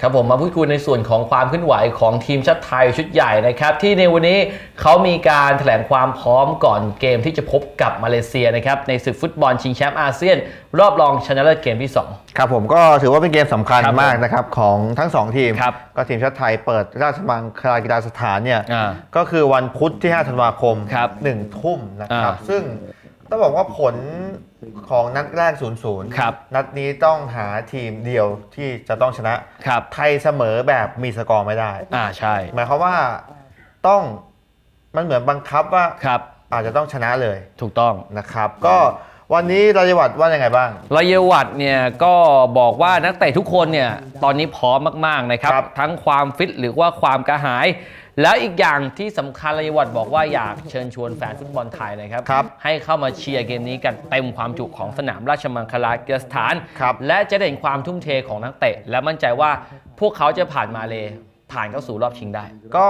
ครับผมมาพูดคุยในส่วนของความเคลื่อนไหวของทีมชาติไทยชุดใหญ่นะครับ ที่ในวันนี้เขามีการแถลงความพร้อมก่อนเกมที่จะพบกับมาเลเซียนะครับในศึกฟุตบอลชิงแชมป์อาเซียน รอบรองชนะเลิศเกมที่ 2 ครับผมก็ถือว่าเป็นเกมสำคัญครับผมมากนะครับของทั้งสองทีมครับก็ทีมชาติไทยเปิดราชมังคลากีฬาสถานเนี่ยอ่าก็คือวันพุธที่ 5 ธันวาคมครับ1ทุ่มนะครับอ่าซึ่ง ต้องบอกว่าผลของนัดแรก 0-0 ครับ นัดนี้ต้องหาทีมเดียวที่จะต้องชนะ ครับ ไทยเสมอแบบมีสกอร์ไม่ได้ อ่าใช่ หมายความว่าต้องมันเหมือนบังคับว่า ครับ อาจจะต้องชนะเลย ถูกต้องนะครับ ก็ วันนี้รายวัตว่ายังไงบ้าง รายวัตเนี่ยก็บอกว่านักเตะทุกคนเนี่ยตอนนี้พร้อมมากๆนะครับ ครับ ทั้งความฟิตหรือว่าความกระหาย แล้วอีกอย่างที่สำคัญรายวัตบอกว่าอยากเชิญชวนแฟนฟุตบอลไทยนะครับ ครับให้เข้ามาเชียร์เกมนี้กันเต็มความจุของสนามราชมังคลากีฬาสถาน ครับ และจะได้เห็นความทุ่มเทของนักเตะ และมั่นใจว่าพวกเขาจะผ่านมาเลยผ่านเข้าสู่รอบชิงได้ ก็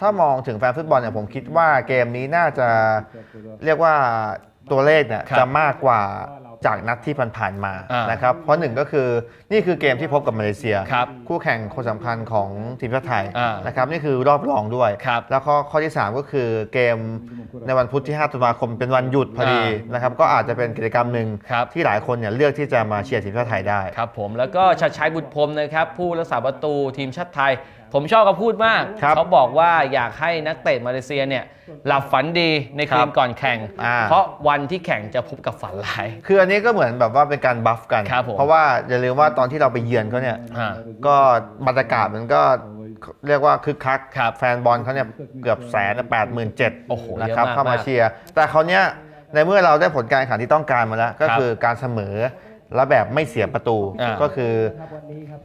ถ้ามองถึงแฟนฟุตบอลเนี่ยผมคิดว่าเกมนี้น่าจะเรียกว่า ตัวเลขเนี่ยครับจะมากกว่าจากนัดที่ผ่านๆมาอ่านนะครับเพราะหนึ่งก็คือนี่คือเกมที่พบกับมาเลเซียครับคู่แข่งคนสำคัญของทีมชาติไทยอ่านนะครับนี่คือรอบรองด้วย ครับแล้วก็ข้อที่ 3 ก็คือเกมในวันพุธที่ 5 ตุลาคมเป็นวันหยุดพอดีอ่นะครับก็อาจจะเป็นกิจกรรมหนึ่งครับ ที่หลายคนเนี่ยเลือกที่จะมาเชียร์ทีมชาติไทยได้ ครับผมแล้วก็ชัดชัยบุตรพรหมนะครับผู้รักษาประตูทีมชาติไทย ผมชอบเขาพูดมาก ครับเขาบอกว่าอยากให้นักเตะมาเลเซียเนี่ยหลับฝันดีในคืครันบก่อนแข่ง อ่า เพราะวันที่แข่งจะพบกับฝันร้าย คืออันนี้ก็เหมือนแบบว่าเป็นการบัฟกัน ครับผม เพราะว่าอย่าลืมว่าตอนที่เราไปเยือนเขาเนี่ย อ่า ก็บรรยากาศมันก็เรียกว่าคึกคัก ครับแฟนบอลเขาเนี่ยเกือบแสนแปดหมื่นเจ็ดโอ้โหนะครับเยอะมากเข้ามาเชียร์ แต่เขาวเนี้ยในเมื่อเราได้ผลการแข่งขันที่ต้องการมาแล้ว ก็ครับคือการเสมอ และแบบไม่เสียประตูอ่าก็คือ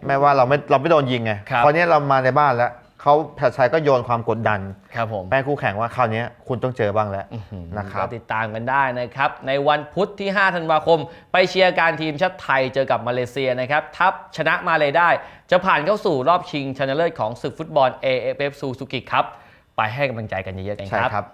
แม้ว่าเราไม่เราไม่โดนยิงไงครับ คราวเนี้ยเรามาในบ้านแล้วเขาแพทย์ชัยก็โยนความกดดันครับผมแป้งคู่แข่งว่าคราวเนี้ยคุณต้องเจอบ้างแล้วนะครับ ก็ติดตามกันได้นะครับ ในวันพุธที่ 5 ธันวาคม ไปเชียร์การทีมชาติไทยเจอกับมาเลเซียนะครับ ทัพชนะมาเลยได้ จะผ่านเข้าสู่รอบชิงชนะเลิศของศึกฟุตบอล AFF Suzuki ครับ ไปให้กำลังใจกันเยอะๆกันใช่ครับ ครับ